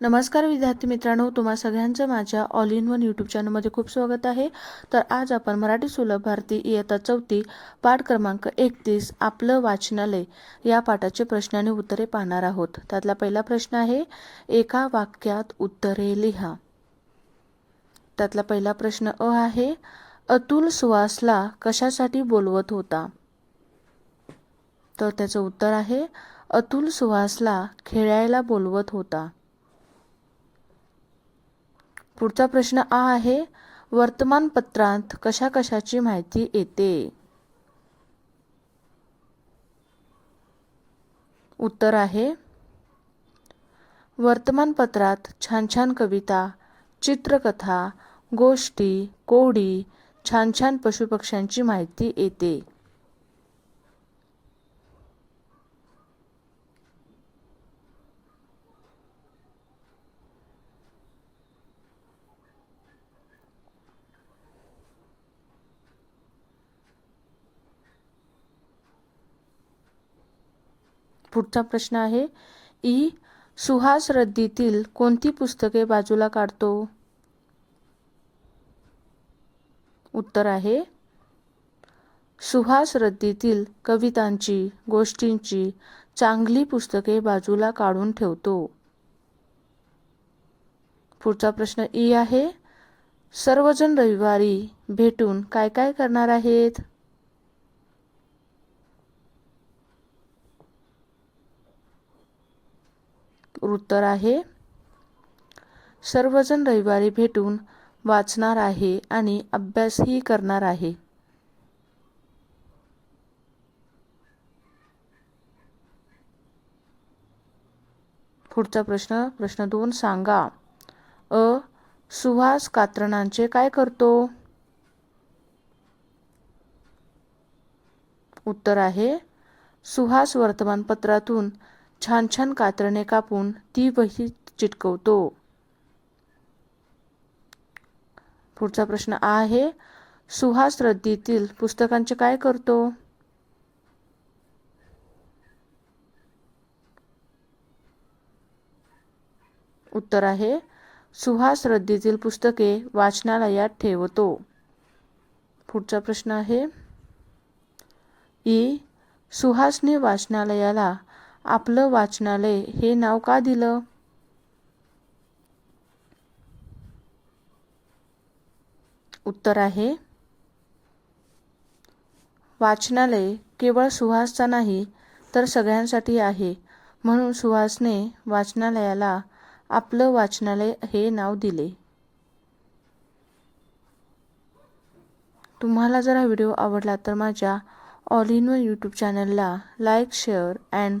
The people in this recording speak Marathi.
नमस्कार विद्यार्थी मित्रांनो तुम्हा सगळ्यांचं माझ्या ऑल इन वन यूट्यूब चॅनलमध्ये खूप स्वागत आहे. तर आज आपण मराठी सुलभ भारती इयत्ता चौथी पाठ क्रमांक एकतीस आपलं वाचनालय या पाठाचे प्रश्न आणि उत्तरे पाहणार आहोत. त्यातला पहिला प्रश्न आहे एका वाक्यात उत्तरे लिहा. त्यातला पहिला प्रश्न अ आहे अतुल सुहासला कशासाठी बोलवत होता? तर त्याचं उत्तर आहे अतुल सुहासला खेळायला बोलवत होता. पुढचा प्रश्न आ आहे वर्तमानपत्रांत कशा कशाची माहिती येते? उत्तर आहे वर्तमानपत्रात छान छान कविता चित्रकथा गोष्टी कोडी छान छान पशुपक्ष्यांची माहिती येते. पुढचा प्रश्न आहे. ई. सुहास रद्दीतील कोणती पुस्तके बाजूला काढतो? उत्तर आहे. सुहास रद्दीतील कवितांची गोष्टींची चांगली पुस्तके बाजूला काढून ठेवतो. पुढचा प्रश्न ई आहे. सर्वजण रविवारी भेटून काय काय करणार आहेत? उत्तर आहे. सर्वजण रविवारी भेटून वाचणार आहे आणि अभ्यासही करणार आहे. पुढचा प्रश्न प्रश्न दोन सांगा. अ. सुहास कात्रणांचे काय करतो? उत्तर आहे. सुहास वर्तमानपत्रातून छान छान कात्रणे कापून ती वही चिटकवतो. पुढचा प्रश्न आहे सुहास रद्दीतील पुस्तकांचे काय करतो? उत्तर आहे सुहास रद्दीतील पुस्तके वाचनालयात ठेवतो. पुढचा प्रश्न आहे ई सुहासने वाचनालयाला आपलं वाचनालय हे नाव का दिलं? उत्तर आहे वाचनालय केवळ सुहासचा नाही तर सगळ्यांसाठी आहे. म्हणून सुहासने वाचनालयाला आपलं वाचनालय हे नाव दिले. तुम्हाला जर हा व्हिडिओ आवडला तर माझ्या ऑल इन वन यूट्यूब चॅनलला लाईक शेअर अँड